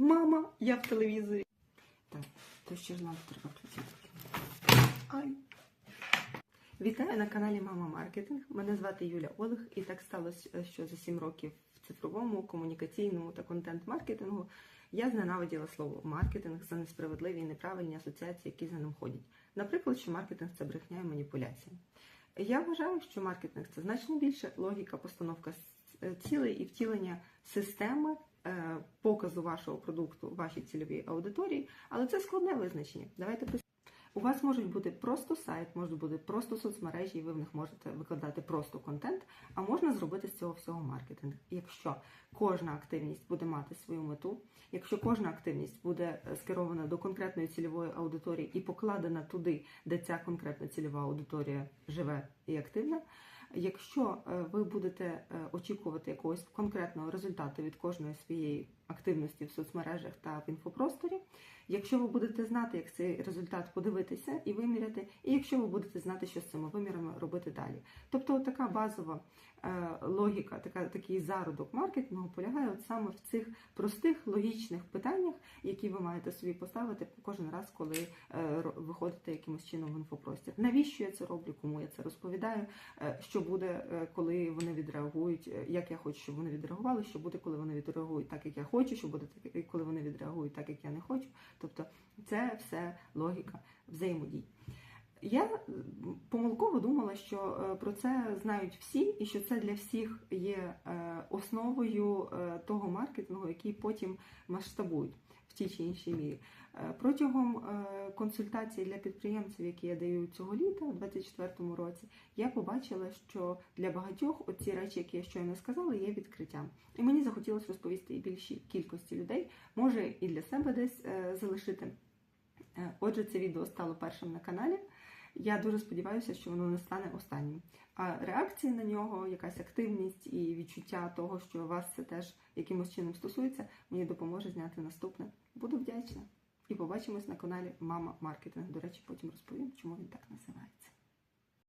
Мама, я в телевізорі. Так, то ще ж нам треба включити. Ай. Вітаю на каналі Мама Маркетинг. Мене звати Юля Олег, і так сталося, що за 7 років в цифровому, комунікаційному та контент-маркетингу я зненавиділа слово маркетинг за несправедливі і неправильні асоціації, які за ним ходять. Наприклад, що маркетинг це брехня і маніпуляція. Я вважаю, що маркетинг це значно більше логіка, постановка цілей і втілення системи е, показу вашого продукту вашій цільовій аудиторії, але це складне визначення. Давайте у вас можуть бути просто сайт, можуть бути просто соцмережі, і ви в них можете викладати просто контент, а можна зробити з цього всього маркетинг. Якщо кожна активність буде мати свою мету, якщо кожна активність буде е, скерована до конкретної цільової аудиторії і покладена туди, де ця конкретна цільова аудиторія живе і активна. Якщо е, ви будете е, очікувати якогось конкретного результату від кожної своєї активності в соцмережах та в інфопросторі, якщо ви будете знати, як цей результат подивитися і виміряти, і якщо ви будете знати, що з цими вимірами робити далі. Тобто, така базова е, логіка, така, такий зародок маркетингу полягає от саме в цих простих логічних питаннях, які ви маєте собі поставити кожен раз, коли е, виходите якимось чином в інфопростір. Навіщо я це роблю? Кому я це розповідаю? Е, Що буде, коли вони відреагують, як я хочу, щоб вони відреагували, що буде, коли вони відреагують так, як я хочу, що буде, коли вони відреагують так, як я не хочу. Тобто це все логіка взаємодій. Я помилково думала, що е, про це знають всі, і що це для всіх є е, основою е, того маркетингу, який потім масштабують в тій чи іншій мірі. Протягом консультацій для підприємців, які я даю цього літа, у 2024 році, я побачила, що для багатьох оці речі, які я щойно сказала, є відкриттям. І мені захотілося розповісти і більшій кількості людей, може і для себе десь залишити. Е, Отже, це відео стало першим на каналі. Я дуже сподіваюся, що воно не стане останнім. А реакції на нього, якась активність і відчуття того, що вас це теж якимось чином стосується, мені допоможе зняти наступне. Буду вдячна. І побачимось на каналі Мама Маркетинг. До речі, потім розповім, чому він так називається.